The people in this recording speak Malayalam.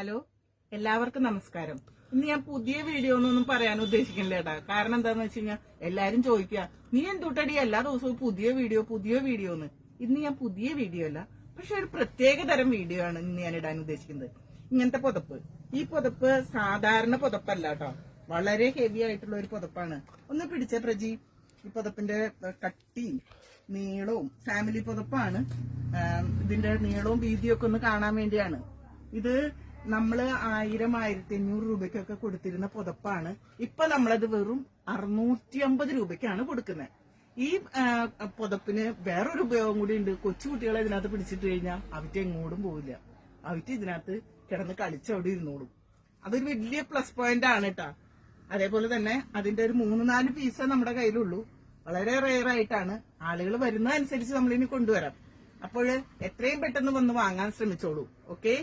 ഹലോ? എല്ലാവർക്കും നമസ്കാരം. ഇന്ന് ഞാൻ പുതിയ വീഡിയോ ഒന്നും പറയാൻ ഉദ്ദേശിക്കുന്നില്ല കേട്ടാ കാരണം എന്താന്ന് വെച്ച് കഴിഞ്ഞാൽ എല്ലാരും ചോദിക്കുക നീ എന്തുട്ടടി എല്ലാ ദിവസവും പുതിയ വീഡിയോ പുതിയ വീഡിയോ എന്ന് ഇന്ന് ഞാൻ പുതിയ വീഡിയോ അല്ല പക്ഷെ ഒരു പ്രത്യേക തരം വീഡിയോ ആണ് ഇന്ന് ഞാൻ ഇടാൻ ഉദ്ദേശിക്കുന്നത്. ഇങ്ങനത്തെ പുതപ്പ്. ഈ പുതപ്പ് സാധാരണ പുതപ്പല്ല കേട്ടോ. വളരെ ഹെവി ആയിട്ടുള്ള ഒരു പുതപ്പാണ്. ഒന്ന് പിടിച്ച പ്രജി. ഈ പുതപ്പിന്റെ കട്ടി കട്ടിയും നീളവും ഫാമിലി പുതപ്പാണ്. ഇതിന്റെ നീളവും വീതിയൊക്കെ ഒന്ന് കാണാൻ വേണ്ടിയാണ്. ഇത് നമ്മൾ ആയിരം ആയിരത്തി അഞ്ഞൂറ് രൂപയ്ക്കൊക്കെ കൊടുത്തിരുന്ന പുതപ്പാണ്. ഇപ്പൊ നമ്മളത് വെറും അറുന്നൂറ്റി അമ്പത് രൂപയ്ക്കാണ് കൊടുക്കുന്നത് ഈ പുതപ്പിന് വേറൊരു ഉപയോഗം കൂടി ഉണ്ട്. കൊച്ചു കുട്ടികളെ ഇതിനകത്ത് പിടിച്ചിട്ട് കഴിഞ്ഞാൽ അവറ്റ് എങ്ങോട്ടും പോവില്ല. അവറ്റ് ഇതിനകത്ത് കിടന്ന് കളിച്ചവിടെ ഇരുന്നോളും. അതൊരു വലിയ പ്ലസ് പോയിന്റ് ആണ് കേട്ടാ അതേപോലെ തന്നെ അതിന്റെ ഒരു മൂന്ന് നാല് പീസേ നമ്മുടെ കയ്യിലുള്ളൂ. വളരെ റെയർ ആയിട്ടാണ്. ആളുകൾ വരുന്നതനുസരിച്ച് നമ്മളിനി കൊണ്ടുവരാം. അപ്പോൾ എത്രയും പെട്ടെന്ന് വന്ന് വാങ്ങാൻ ശ്രമിച്ചോളൂ. ഓക്കെ